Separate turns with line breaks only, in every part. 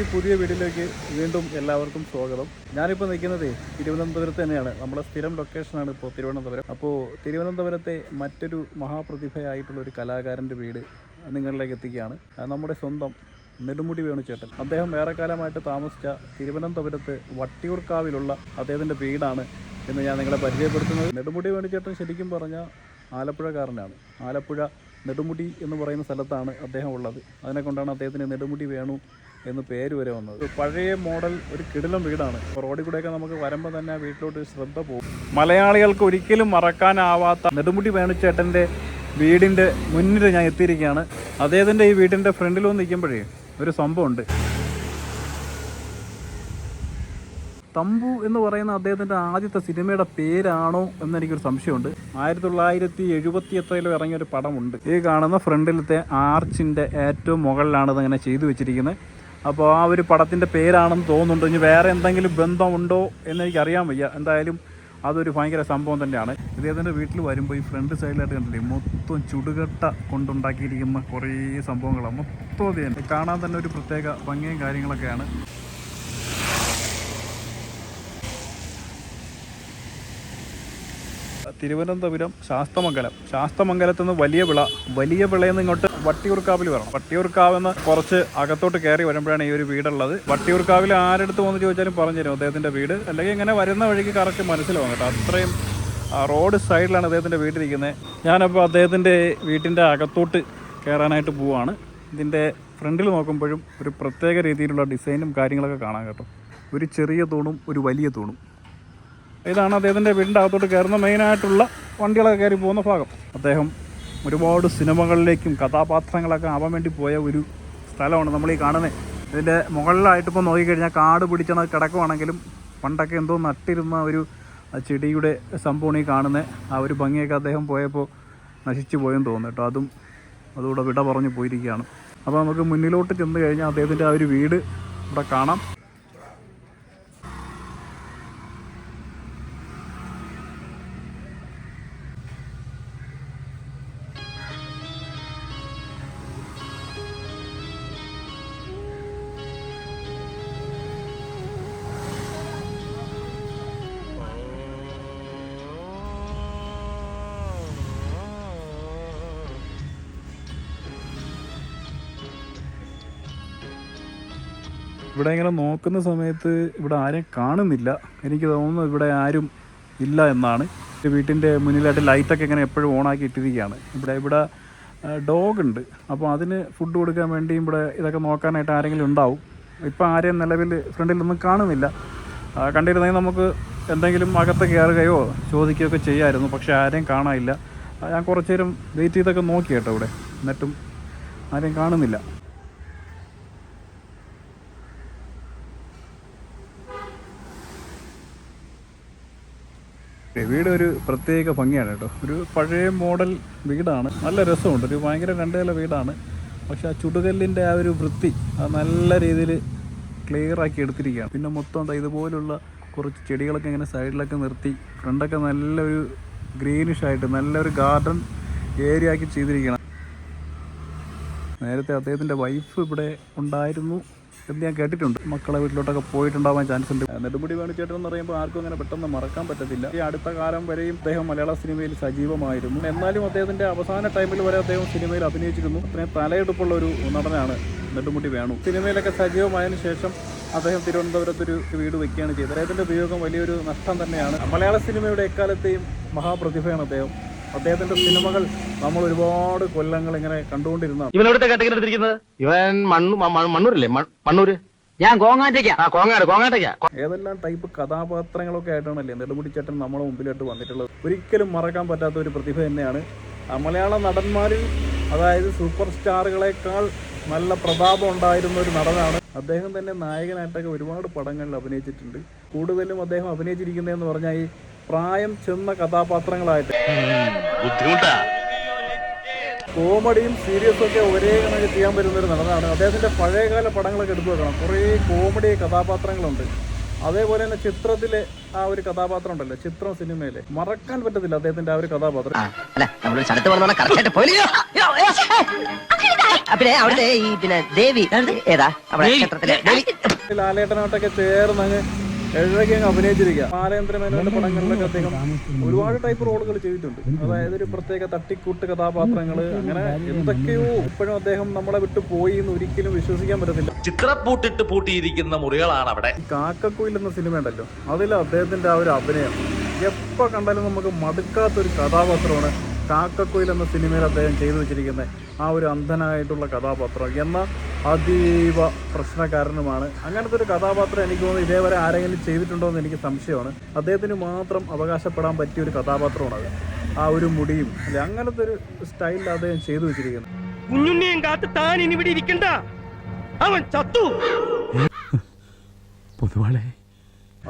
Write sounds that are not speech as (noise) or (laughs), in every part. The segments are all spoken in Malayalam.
ഈ പുതിയ വീഡിയോയിലേക്ക് വീണ്ടും എല്ലാവർക്കും സ്വാഗതം. ഞാനിപ്പോൾ നിൽക്കുന്നത് തിരുവനന്തപുരത്ത് തന്നെയാണ്. നമ്മുടെ സ്ഥിരം ലൊക്കേഷനാണ് ഇപ്പോൾ തിരുവനന്തപുരം. അപ്പോൾ തിരുവനന്തപുരത്തെ മറ്റൊരു മഹാപ്രതിഭയായിട്ടുള്ള ഒരു കലാകാരന്റെ വീട് നിങ്ങളിലേക്ക് എത്തിക്കുകയാണ്. നമ്മുടെ സ്വന്തം നെടുമുടി വേണുചേട്ടൻ. അദ്ദേഹം ഏറെക്കാലമായിട്ട് താമസിച്ച തിരുവനന്തപുരത്ത് വട്ടിയൂർക്കാവിലുള്ള അദ്ദേഹത്തിന്റെ വീടാണ് എന്ന് ഞാൻ നിങ്ങളെ പരിചയപ്പെടുത്തുന്നത്. നെടുമുടി വേണുചേട്ടൻ ശരിക്കും പറഞ്ഞാൽ ആലപ്പുഴക്കാരനാണ്. ആലപ്പുഴ നെടുമുടി എന്ന് പറയുന്ന സ്ഥലത്താണ് അദ്ദേഹം ഉള്ളത്. അതിനെ കൊണ്ടാണ് അദ്ദേഹത്തിന് നെടുമുടി വേണു എന്ന് പേര് വരെ വന്നത്. പഴയ മോഡൽ ഒരു കിടിലം വീടാണ്. റോഡിൽ കൂടെയൊക്കെ നമുക്ക് വരുമ്പോൾ തന്നെ വീട്ടിലോട്ട് ശ്രദ്ധ പോകും. മലയാളികൾക്ക് ഒരിക്കലും മറക്കാനാവാത്ത നെടുമുടി വേണുചേട്ടന്റെ വീടിന്റെ മുന്നിൽ ഞാൻ എത്തിയിരിക്കുകയാണ്. അദ്ദേഹത്തിന്റെ ഈ വീടിന്റെ ഫ്രണ്ടിൽ വന്ന് നിൽക്കുമ്പോഴേ ഒരു സംഭവമുണ്ട്. തമ്പു എന്ന് പറയുന്ന അദ്ദേഹത്തിന്റെ ആദ്യത്തെ സിനിമയുടെ പേരാണോ എന്നെനിക്കൊരു സംശയമുണ്ട്. ആയിരത്തി തൊള്ളായിരത്തി എഴുപത്തി എത്രയിലോ ഇറങ്ങിയ ഒരു പടമുണ്ട്. ഈ കാണുന്ന ഫ്രണ്ടിലത്തെ ആർച്ചിന്റെ ഏറ്റവും മുകളിലാണ് ഇതങ്ങനെ ചെയ്തു വെച്ചിരിക്കുന്നത്. അപ്പോൾ ആ ഒരു പടത്തിന്റെ പേരാണെന്ന് തോന്നുന്നുണ്ട്. ഇനി വേറെ എന്തെങ്കിലും ബന്ധമുണ്ടോ എന്നെനിക്ക് അറിയാൻ വയ്യ. എന്തായാലും അതൊരു ഭയങ്കര സംഭവം തന്നെയാണ്. ഇദ്ദേഹത്തിന്റെ വീട്ടിൽ വരുമ്പോൾ ഈ ഫ്രണ്ട് സൈഡിലായിട്ട് കണ്ടില്ലേ മൊത്തം ചുടുകട്ട കൊണ്ടുണ്ടാക്കിയിരിക്കുന്ന കുറേ സംഭവങ്ങളാണ് മൊത്തം അത് കാണാൻ തന്നെ ഒരു പ്രത്യേക ഭംഗിയും കാര്യങ്ങളൊക്കെയാണ്. തിരുവനന്തപുരം ശാസ്തമംഗലം. ശാസ്തമംഗലത്ത് നിന്ന് വലിയ വിള വലിയ വിളയിൽ നിന്ന് ഇങ്ങോട്ട് വട്ടിയൂർക്കാവിൽ വരണം. വട്ടിയൂർക്കാവ് എന്ന് കുറച്ച് അകത്തോട്ട് കയറി വരുമ്പോഴാണ് ഈ ഒരു വീടുള്ളത്. വട്ടിയൂർക്കാവിൽ ആരെടുത്ത് വന്ന് ചോദിച്ചാലും പറഞ്ഞു തരും അദ്ദേഹത്തിന്റെ വീട്. അല്ലെങ്കിൽ ഇങ്ങനെ വരുന്ന വഴിക്ക് കറക്റ്റ് മനസ്സിലാവും കേട്ടോ. അത്രയും റോഡ് സൈഡിലാണ് അദ്ദേഹത്തിന്റെ വീട്ടിലിരിക്കുന്നത് ഞാനപ്പോൾ അദ്ദേഹത്തിന്റെ വീട്ടിന്റെ അകത്തോട്ട് കയറാനായിട്ട് പോവാണ്. ഇതിന്റെ ഫ്രണ്ടിൽ നോക്കുമ്പോഴും ഒരു പ്രത്യേക രീതിയിലുള്ള ഡിസൈനും കാര്യങ്ങളൊക്കെ കാണാം കേട്ടോ. ഒരു ചെറിയ തൂണും ഒരു വലിയ തൂണും. ഇതാണ് അദ്ദേഹത്തിന്റെ വീടിന്റെ അകത്തോട്ട് കയറുന്ന മെയിനായിട്ടുള്ള വണ്ടികളൊക്കെ കയറി പോകുന്ന ഭാഗം. അദ്ദേഹം ഒരുപാട് സിനിമകളിലേക്കും കഥാപാത്രങ്ങളൊക്കെ ആവാൻ വേണ്ടി പോയ ഒരു സ്ഥലമാണ് നമ്മൾ ഈ കാണുന്നത്. ഇതിന്റെ മുകളിലായിട്ട് ഇപ്പോൾ നോക്കിക്കഴിഞ്ഞാൽ കാട് പിടിച്ചണ കിടക്കുവാണെങ്കിലും പണ്ടൊക്കെ എന്തോ നട്ടിരുന്ന ഒരു ചെടിയുടെ സംഭവമാണ് ഈ കാണുന്നത്. ആ ഒരു ഭംഗിയൊക്കെ അദ്ദേഹം പോയപ്പോൾ നശിച്ചു പോയെന്ന് തോന്നുന്നു കേട്ടോ. അതും അതുകൂടെ വിട പറഞ്ഞു പോയിരിക്കുകയാണ്. അപ്പോൾ നമുക്ക് മുന്നിലോട്ട് ചെന്ന് കഴിഞ്ഞാൽ അദ്ദേഹത്തിന്റെ ആ ഒരു വീട് ഇവിടെ കാണാം. ഇവിടെ ഇങ്ങനെ നോക്കുന്ന സമയത്ത് ഇവിടെ ആരെയും കാണുന്നില്ല. എനിക്ക് തോന്നുന്നു ഇവിടെ ആരും ഇല്ല എന്നാണ്. വീട്ടിന്റെ മുന്നിലായിട്ട് ലൈറ്റൊക്കെ ഇങ്ങനെ എപ്പോഴും ഓണാക്കി ഇട്ടിരിക്കുകയാണ്. ഇവിടെ ഇവിടെ ഡോഗ് ഉണ്ട്. അപ്പോൾ അതിന് ഫുഡ് കൊടുക്കാൻ വേണ്ടി ഇവിടെ ഇതൊക്കെ നോക്കാനായിട്ട് ആരെങ്കിലും ഉണ്ടാവും. ഇപ്പോൾ ആരെയും നിലവിൽ ഫ്രണ്ടിലൊന്നും കാണുന്നില്ല. കണ്ടിരുന്നെങ്കിൽ നമുക്ക് എന്തെങ്കിലും അകത്ത് കയറുകയോ ചോദിക്കുകയോ ഒക്കെ ചെയ്യാമായിരുന്നു പക്ഷേ ആരെയും കാണാനില്ല. ഞാൻ കുറച്ചു നേരം വെയിറ്റ് ചെയ്തൊക്കെ നോക്കി കേട്ടോ ഇവിടെ. എന്നിട്ടും ആരെയും കാണുന്നില്ല. വീട് ഒരു പ്രത്യേക ഭംഗിയാണ് കേട്ടോ. ഒരു പഴയ മോഡൽ വീടാണ്. നല്ല രസമുണ്ട്. ഒരു ഭയങ്കര രണ്ടേല വീടാണ്. പക്ഷെ ആ ചുടുകല്ലിന്റെ ആ ഒരു വൃത്തി അത് നല്ല രീതിയിൽ ക്ലിയർ ആക്കി എടുത്തിരിക്കുകയാണ്. പിന്നെ മൊത്തം ഇതുപോലുള്ള കുറച്ച് ചെടികളൊക്കെ ഇങ്ങനെ സൈഡിലൊക്കെ നിർത്തി ഫ്രണ്ടൊക്കെ നല്ലൊരു ഗ്രീനിഷ് ആയിട്ട് നല്ലൊരു ഗാർഡൻ ഏരിയ ആക്കി ചെയ്തിരിക്കണം നേരത്തെ അദ്ദേഹത്തിന്റെ വൈഫ് ഇവിടെ ഉണ്ടായിരുന്നു. എന്ന് ഞാൻ കേട്ടിട്ടുണ്ട്. മക്കളെ വീട്ടിലോട്ടൊക്കെ പോയിട്ടുണ്ടാവാൻ ചാൻസ് ഉണ്ട്. നെടുമുടി വേണുചേട്ടൻ എന്ന് പറയുമ്പോൾ ആർക്കും അങ്ങനെ പെട്ടെന്ന് മറക്കാൻ പറ്റത്തില്ല. ഈ അടുത്ത കാലം വരെയും അദ്ദേഹം മലയാള സിനിമയിൽ സജീവമായിരുന്നു. എന്നാലും അദ്ദേഹത്തിന്റെ അവസാന ടൈമിൽ വരെ അദ്ദേഹം സിനിമയിൽ അഭിനയിച്ചിരുന്നു. അത്രയും തലയെടുപ്പുള്ള ഒരു നടനാണ് നെടുമുടി വേണു. സിനിമയിലൊക്കെ സജീവമായതിനു ശേഷം അദ്ദേഹം തിരുവനന്തപുരത്ത് ഒരു വീട് വെക്കുകയാണ് ചെയ്തത്. അദ്ദേഹത്തിന്റെ ഉപയോഗം വലിയൊരു നഷ്ടം തന്നെയാണ്. മലയാള സിനിമയുടെ എക്കാലത്തെയും മഹാപ്രതിഭയാണ് അദ്ദേഹം. അദ്ദേഹത്തിന്റെ സിനിമകൾ നമ്മൾ ഒരുപാട് കൊല്ലങ്ങൾ ഇങ്ങനെ
കണ്ടുകൊണ്ടിരുന്ന കാറ്റഗറി എടുത്തിരിക്കുന്നത്? ഇവൻ മണ്ണൂരല്ലേ? മണ്ണൂര്?
ഞാൻ
ഏതെല്ലാം ടൈപ്പ് കഥാപാത്രങ്ങളൊക്കെ ആയിട്ടാണല്ലേ നെടുമുടിച്ചേട്ടൻ നമ്മുടെ മുമ്പിലോട്ട് വന്നിട്ടുള്ളത്? ഒരിക്കലും മറക്കാൻ പറ്റാത്ത ഒരു പ്രതിഭ തന്നെയാണ്. മലയാള നടന്മാരിൽ അതായത് സൂപ്പർ സ്റ്റാറുകളെക്കാൾ നല്ല പ്രതാപം ഉണ്ടായിരുന്ന ഒരു നടനാണ്. അദ്ദേഹം തന്നെ നായകനായിട്ടൊക്കെ ഒരുപാട് പടങ്ങളിൽ അഭിനയിച്ചിട്ടുണ്ട്. കൂടുതലും അദ്ദേഹം അഭിനയിച്ചിരിക്കുന്നതെന്ന് പറഞ്ഞാൽ ഈ പ്രായം ചെന്ന കഥാപാത്രങ്ങളായിട്ട്.
ബുദ്ധിമുട്ടാ.
കോമഡിയും സീരിയസും ഒക്കെ ഒരേ കണക്ക് ചെയ്യാൻ പറ്റുന്ന ഒരു നടനാണ്. അദ്ദേഹത്തിന്റെ പഴയകാല പടങ്ങളൊക്കെ എടുത്തു വെക്കണം. കുറേ കോമഡി കഥാപാത്രങ്ങളുണ്ട്. അതേപോലെ തന്നെ ചിത്രത്തിലെ ആ ഒരു കഥാപാത്രം ഉണ്ടല്ലോ ചിത്രം സിനിമയിലെ. മറക്കാൻ പറ്റത്തില്ല അദ്ദേഹത്തിന്റെ ആ ഒരു കഥാപാത്രം. ലാലേട്ടനോട്ടൊക്കെ ചേർന്ന് അങ്ങ് എഴുതി അങ്ങ് അഭിനയിച്ചിരിക്കുക ബാലേന്ദ്ര മേനോന്റെ പടങ്ങളിലൊക്കെ അദ്ദേഹം ഒരുപാട് ടൈപ്പ് റോളുകൾ ചെയ്തിട്ടുണ്ട്. അതായത് ഒരു പ്രത്യേക തട്ടിക്കൂട്ട് കഥാപാത്രങ്ങൾ അങ്ങനെ എന്തൊക്കെയോ ഇപ്പോഴും അദ്ദേഹം നമ്മളെ വിട്ടു പോയി എന്ന് ഒരിക്കലും വിശ്വസിക്കാൻ പറ്റത്തില്ല.
ചിത്രപ്പൂട്ടിട്ട് പൂട്ടിയിരിക്കുന്ന മുറികളാണ് അവിടെ
കാക്കക്കുയിൽ എന്ന സിനിമ ഉണ്ടല്ലോ. അതിൽ അദ്ദേഹത്തിന്റെ ആ ഒരു അഭിനയം. എപ്പോ കണ്ടാലും നമുക്ക് മടുക്കാത്തൊരു കഥാപാത്രമാണ് കാക്കക്കുയിൽ എന്ന സിനിമയിൽ അദ്ദേഹം ചെയ്തു വെച്ചിരിക്കുന്നത്. ആ ഒരു അന്ധനായിട്ടുള്ള കഥാപാത്രം. എന്ന അതീവ പ്രശ്നകാരണമാണ് അങ്ങനത്തെ ഒരു കഥാപാത്രം എനിക്ക് തോന്നുന്നു ഇതേവരെ ആരെങ്കിലും ചെയ്തിട്ടുണ്ടോ എന്ന് എനിക്ക് സംശയമാണ്. അദ്ദേഹത്തിന് മാത്രം അവകാശപ്പെടാൻ പറ്റിയ ഒരു കഥാപാത്രമാണ് അത്. ആ ഒരു മുടിയും അല്ലെ അങ്ങനത്തെ ഒരു സ്റ്റൈലിൽ അദ്ദേഹം ചെയ്തു വെച്ചിരിക്കുന്നു.
കുഞ്ഞുണ്ണിയും കാത്ത് താൻ ഇനി ഇവിടെ ഇരിക്കണ്ട. അവൻ ചത്തു. (laughs) പൊതുവാളെ.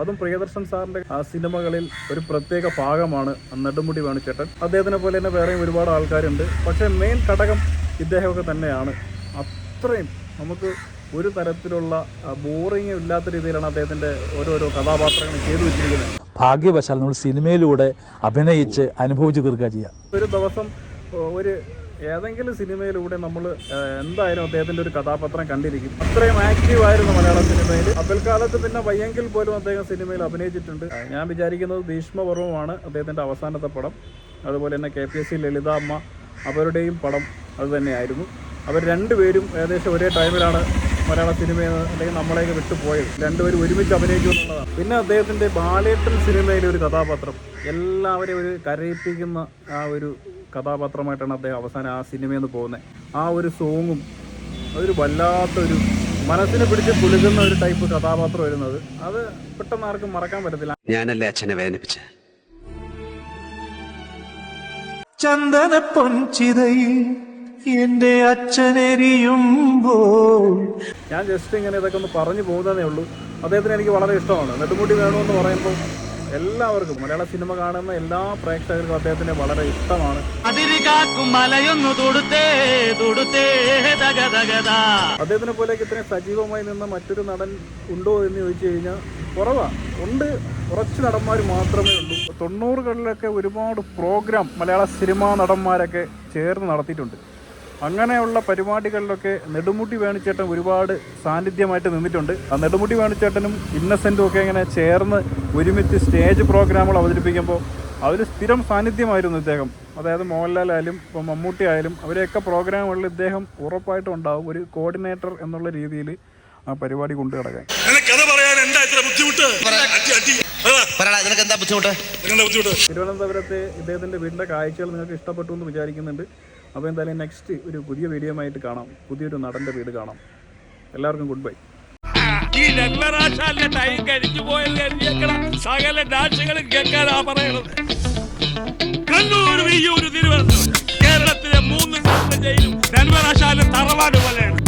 അതും പ്രിയദർശൻ സാറിന്റെ ആ സിനിമകളിൽ ഒരു പ്രത്യേക ഭാഗമാണ് നെടുമുടി വേണുചേട്ടൻ. അദ്ദേഹത്തിനെ പോലെ തന്നെ വേറെയും ഒരുപാട് ആൾക്കാരുണ്ട്. പക്ഷേ മെയിൻ ഘടകം ഇദ്ദേഹമൊക്കെ തന്നെയാണ്. അത്രയും നമുക്ക് ഒരു തരത്തിലുള്ള ബോറിങ് ഇല്ലാത്ത രീതിയിലാണ് അദ്ദേഹത്തിന്റെ ഓരോരോ കഥാപാത്രങ്ങൾ ചെയ്തു വെച്ചിരിക്കുന്നത്.
ഭാഗ്യവശാൽ നമ്മൾ സിനിമയിലൂടെ അഭിനയിച്ച് അനുഭവിച്ച് തീർക്കുക ചെയ്യാം.
ഒരു ദിവസം ഒരു ഏതെങ്കിലും സിനിമയിലൂടെ നമ്മൾ എന്തായാലും അദ്ദേഹത്തിന്റെ ഒരു കഥാപാത്രം കണ്ടിരിക്കും. അത്രയും ആക്റ്റീവ് ആയിരുന്നു മലയാള സിനിമയിൽ. അപ്പിൽക്കാലത്ത് പിന്നെ വയ്യെങ്കിൽ പോലും അദ്ദേഹം സിനിമയിൽ അഭിനയിച്ചിട്ടുണ്ട്. ഞാൻ വിചാരിക്കുന്നത് ഭീഷ്മപർവമാണ് അദ്ദേഹത്തിന്റെ അവസാനത്തെ പടം. അതുപോലെ തന്നെ K P S C Lalithamma അവരുടെയും പടം അത് തന്നെയായിരുന്നു. അവർ രണ്ടുപേരും ഏകദേശം ഒരേ ടൈമിലാണ് മലയാള സിനിമയിൽ നിന്ന് അല്ലെങ്കിൽ നമ്മളെയൊക്കെ വിട്ടുപോയത്. രണ്ടുപേരും ഒരുമിച്ച് അഭിനയിച്ചു എന്നുള്ളതാണ്. പിന്നെ അദ്ദേഹത്തിന്റെ ബാലേട്ടൻ സിനിമയിലെ ഒരു കഥാപാത്രം. എല്ലാവരെയും ഒരു കരയിപ്പിക്കുന്ന ആ ഒരു കഥാപാത്രമായിട്ടാണ് അദ്ദേഹം അവസാനം ആ സിനിമയിൽ നിന്ന് പോകുന്നത്. ആ ഒരു സോങ്ങും അതൊരു വല്ലാത്തൊരു മനസ്സിനെ പിടിച്ച് കുലുക്കുന്ന ഒരു ടൈപ്പ് കഥാപാത്രം വരുന്നത് അത് പെട്ടെന്ന് ആർക്കും മറക്കാൻ പറ്റത്തില്ല.
ഞാനല്ലേ അച്ഛനെ വേദനിപ്പിച്ച?
ചന്ദന പൊൻചിതയിൽ എന്റെ അച്ഛനെരിയുമ്പോൾ.
ഞാൻ ജസ്റ്റ് ഇങ്ങനെ ഇതൊക്കെ ഒന്ന് പറഞ്ഞു പോകുന്നതേ ഉള്ളൂ. അദ്ദേഹത്തിന് എനിക്ക് വളരെ ഇഷ്ടമാണ്. നെടുമുടി വേണമെന്ന് പറയുമ്പോൾ എല്ലാവർക്കും മലയാള സിനിമ കാണുന്ന എല്ലാ പ്രേക്ഷകർക്കും അദ്ദേഹത്തിന് വളരെ ഇഷ്ടമാണ്. അദ്ദേഹത്തിനെ പോലെയൊക്കെ ഇത്രയും സജീവമായി നിന്ന മറ്റൊരു നടൻ ഉണ്ടോ എന്ന് ചോദിച്ചു കഴിഞ്ഞാൽ കുറവാ. ഉണ്ട്. കുറച്ച് നടന്മാർ മാത്രമേ ഉള്ളൂ. തൊണ്ണൂറുകളിലൊക്കെ ഒരുപാട് പ്രോഗ്രാം മലയാള സിനിമാ നടന്മാരൊക്കെ ചേർന്ന് നടത്തിയിട്ടുണ്ട്. അങ്ങനെയുള്ള പരിപാടികളിലൊക്കെ നെടുമുടി വേണുചേട്ടൻ ഒരുപാട് സാന്നിധ്യമായിട്ട് നിന്നിട്ടുണ്ട്. ആ നെടുമുടി വേണുചേട്ടനും ഇന്നസെന്റും ഒക്കെ ഇങ്ങനെ ചേർന്ന് ഒരുമിച്ച് സ്റ്റേജ് പ്രോഗ്രാമുകൾ അവതരിപ്പിക്കുമ്പോൾ അവർ സ്ഥിരം സാന്നിധ്യമായിരുന്നു ഇദ്ദേഹം. അതായത് മോഹൻലാലായാലും ഇപ്പോൾ മമ്മൂട്ടി ആയാലും അവരെയൊക്കെ പ്രോഗ്രാമുകളിൽ ഇദ്ദേഹം ഉറപ്പായിട്ടും ഉണ്ടാവും. ഒരു കോർഡിനേറ്റർ എന്നുള്ള രീതിയിൽ ആ പരിപാടി കൊണ്ടു കിടക്കാൻ
കഥ പറയാൻ എന്താ ഇത്ര ബുദ്ധിമുട്ട്? അടി, അടി.
എന്താ ബുദ്ധിമുട്ട്?
നിങ്ങളുടെ ബുദ്ധിമുട്ട്?
തിരുവനന്തപുരത്തെ ഇദ്ദേഹത്തിന്റെ വീടിന്റെ കാഴ്ചകൾ നിങ്ങൾക്ക് ഇഷ്ടപ്പെട്ടു എന്ന് വിചാരിക്കുന്നുണ്ട്. അപ്പോൾ എന്തായാലും നെക്സ്റ്റ് ഒരു പുതിയ വീഡിയോ ആയിട്ട് കാണാം. പുതിയൊരു നടന്റെ വീട് കാണാം. എല്ലാവർക്കും ഗുഡ് ബൈ
ഈ നെല്ലറാശാലിന്റെ ടൈം കഴിഞ്ഞു പോയല്ലേ കേൾക്കണം സകല രാശികളും കേൾക്കാനാ പറയണത് കണ്ണൂർ വിയ്യൂർ തിരുവനന്തപുരം. കേരളത്തിലെ മൂന്ന് ജയിലും നെന്മറാശാലും തറവാട് പോലെയാണ്.